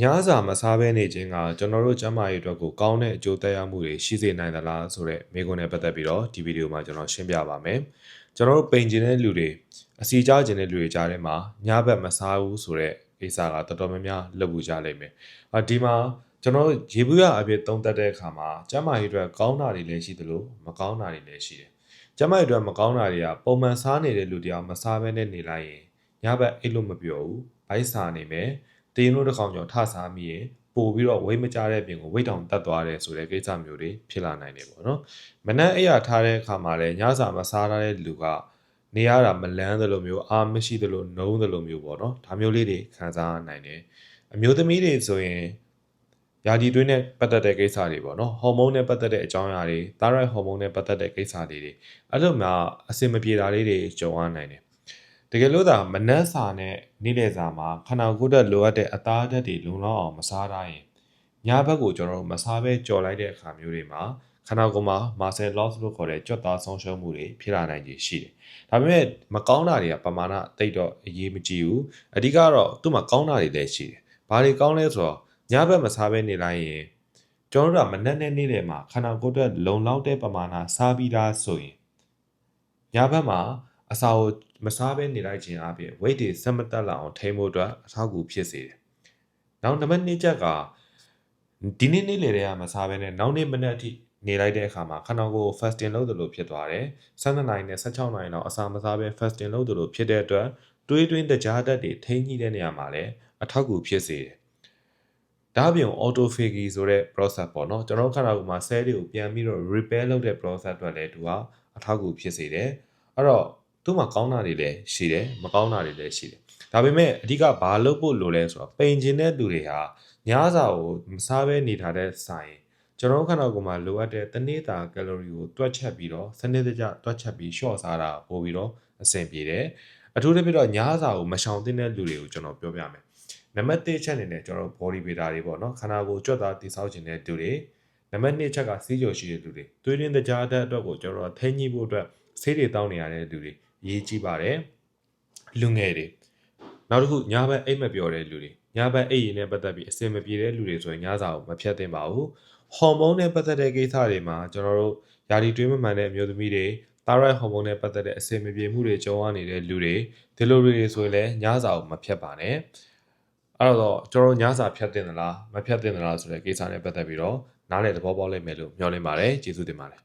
ညစာမစားဘဲနေခြင်းကကျွန်တော်တို့ကျန်းမာရေးအတွက်ကိုကောင်းတဲ့အကျိုးသက်ရောက်မှုတွေရှိစေနိုင်သလားဆိုတဲ့မေးခွန်းနဲ့ပတ်သက်ပြီးတော့ဒီဗီဒီယိုမှာကျွန်တော်ရှင်းပြပါမယ်။ကျွန်တော်တို့ပိန်ကျင်တဲ့လူတွေအစီကြားကျင်တဲ့လူတွေကြားထဲမှာညဘက်မစားဘူးဆိုတဲ့ကိစ္စကတော်တော်များများလုပ်ဘူးကြလိမ့်မယ်။အဒီမှာကျွန်တော်တို့ရေဘူးရအဖြစ်သုံးသပ်တဲ့အခါမှာကျန်းမာရေးအတွက်ကောင်းတာတွေလည်းရှိသလိုမကောင်းတာတွေလည်းရှိတယ်။ကျန်းမာရေးအတွက်မကောင်းတာတွေကပုံမှန်စားနေတဲ့လူတရားမစားဘဲနဲ့နေလိုက်ရင်ညဘက်အိတ်လို့မပြောဘူး။ဘိုက်စာနေမယ်။ တင်းတို့တစ်ခေါင်ကျော်ထစားမိရင်ပို့ပြီးတော့ဝိတ်မကြတဲ့ပြင်ကိုဝိတ်တောင်တက်သွားတယ်ဆိုတဲ့ကိစ္စမျိုးတွေဖြစ်လာနိုင်တယ်ပေါ့နော်မနက်အိယာထားတဲ့အခါမှာလည်းညစာမစားရတဲ့လူကနေရတာမလန်းသလိုမျိုးအာမရှိသလိုနှုံးသလိုမျိုးပေါ့နော်ဒါမျိုးလေးတွေခံစားနိုင်တယ်အမျိုးသမီးတွေဆိုရင်ယာဒီတွင်းနဲ့ပတ်သက်တဲ့ကိစ္စတွေပေါ့နော်ဟော်မုန်းနဲ့ပတ်သက်တဲ့အကြောင်းအရာတွေသားရိုက်ဟော်မုန်းနဲ့ပတ်သက်တဲ့ကိစ္စတွေတွေအဲ့လိုမျိုးအဆင်မပြေတာလေးတွေကြုံရနိုင်တယ် တကယ်လို့သာမနက်စာနဲ့နေ့လယ်စာမှာခန္ဓာကိုယ်အတွက်လိုအပ်တဲ့အသားဓာတ်တွေလုံလောက်အောင်မစားထားရင်ညဘက်ကိုကျွန်တော်တို့မစားဘဲကြော်လိုက်တဲ့အခါမျိုးတွေမှာခန္ဓာကိုယ်မှာ muscle loss လို့ခေါ်တဲ့ကြွက်သားဆုံးရှုံးမှုတွေဖြစ်လာနိုင်ခြေရှိတယ်။ဒါပေမဲ့မကောင်းတာတွေကပမာဏတိတ်တော့အရေးမကြီးဘူး။အဓိကတော့သူ့မှာကောင်းတာတွေလည်းရှိတယ်။ဘာတွေကောင်းလဲဆိုတော့ညဘက်မစားဘဲနေလိုက်ရင်ကျွန်တော်တို့ကမနက်နဲ့နေ့လယ်မှာခန္ဓာကိုယ်အတွက်လုံလောက်တဲ့ပမာဏစားပြီးသားဆိုရင်ညဘက်မှာ အစာကိုမစားဘဲနေလိုက်ခြင်းအပြင် weight တွေဆက်မတက်လာအောင်ထိန်းဖို့အတွက်အထောက်အကူဖြစ်စေတယ်။နောက်နံပါတ်2ချက်ကဒီနေ့နေ့လယ်တည်းကမစားဘဲနဲ့နောက်နေ့မနက်အထိနေလိုက်တဲ့အခါမှာခန္ဓာကိုယ် fasting လုပ်သလိုဖြစ်သွားတယ်။12နာရီနဲ့16နာရီလောက်အစာမစားဘဲ fasting လုပ်သလိုဖြစ်တဲ့အတွက်တွေးတွင်းတကြားတက်တွေထိန်းညှိတဲ့နေရာမှာလည်းအထောက်အကူဖြစ်စေတယ်။ဒါ့အပြင် autophagy ဆိုတဲ့ process ပေါ့နော်ကျွန်တော်ခန္ဓာကိုယ်မှာ cell တွေကိုပြန်ပြီးတော့ repair လုပ်တဲ့ process အတွက်လည်းသူကအထောက်အကူဖြစ်စေတယ်။အဲ့တော့ သူ့မှာကောင်းတာတွေလည်းရှိတယ်မကောင်းတာတွေလည်းရှိတယ်ဒါပေမဲ့အဓိကဘာလုပ်ဖို့လိုလဲဆိုတော့ပိန်ကျင်တဲ့လူတွေဟာညစာကိုမစားဘဲနေထားတဲ့ဆိုင်ကျွန်တော်ခန္ဓာကိုယ်မှာလိုအပ်တဲ့တနေ့တာကယ်လိုရီကိုတွက်ချက်ပြီးတော့စနစ်တကျတွက်ချက်ပြီးလျှော့စားတာပို့ပြီးတော့အဆင်ပြေတယ်အထူးသဖြင့်တော့ညစာကိုမရှောင်သင့်တဲ့လူတွေကိုကျွန်တော်ပြောပြမယ်နံပါတ်1ချက်အနေနဲ့ကျွန်တော် body builder တွေပေါ့နော်ခန္ဓာကိုယ်ကြွက်သားတိဆောက်ခြင်းတဲ့လူတွေနံပါတ်2ချက်ကစီးကြော်ရှိတဲ့လူတွေသွေးရင်းတကြားတဲ့အတွက်ကိုကျွန်တော်ထိန်းညှိဖို့အတွက်ဆေးတွေတောင်းနေရတဲ့လူတွေ အရေးကြီးပါတယ်လူငယ်တွေနောက်တစ်ခုညဘက်အိတ်မပျော်တဲ့လူတွေညဘက်အိတ်ရည်နဲ့ပတ်သက်ပြီးအစင်မပြေတဲ့လူတွေဆိုရင်ညစာကိုမဖြတ်သင့်ပါဘူးဟော်မုန်းနဲ့ပတ်သက်တဲ့ကိစ္စတွေမှာကျွန်တော်တို့ယာဒီတွင်းမမှန်တဲ့အမျိုးသမီးတွေသားရိုက်ဟော်မုန်းနဲ့ပတ်သက်တဲ့အစင်မပြေမှုတွေကြုံရနေတဲ့လူတွေဒီလိုတွေဆိုရင်လည်းညစာကိုမဖြတ်ပါနဲ့အဲ့တော့ကျွန်တော်ညစာဖြတ်တင်သလားမဖြတ်တင်သလားဆိုတဲ့ကိစ္စနဲ့ပတ်သက်ပြီးတော့နားလည်သဘောပေါက်လိမ့်မယ်လို့မျှော်လင့်ပါတယ်ကျေးဇူးတင်ပါတယ်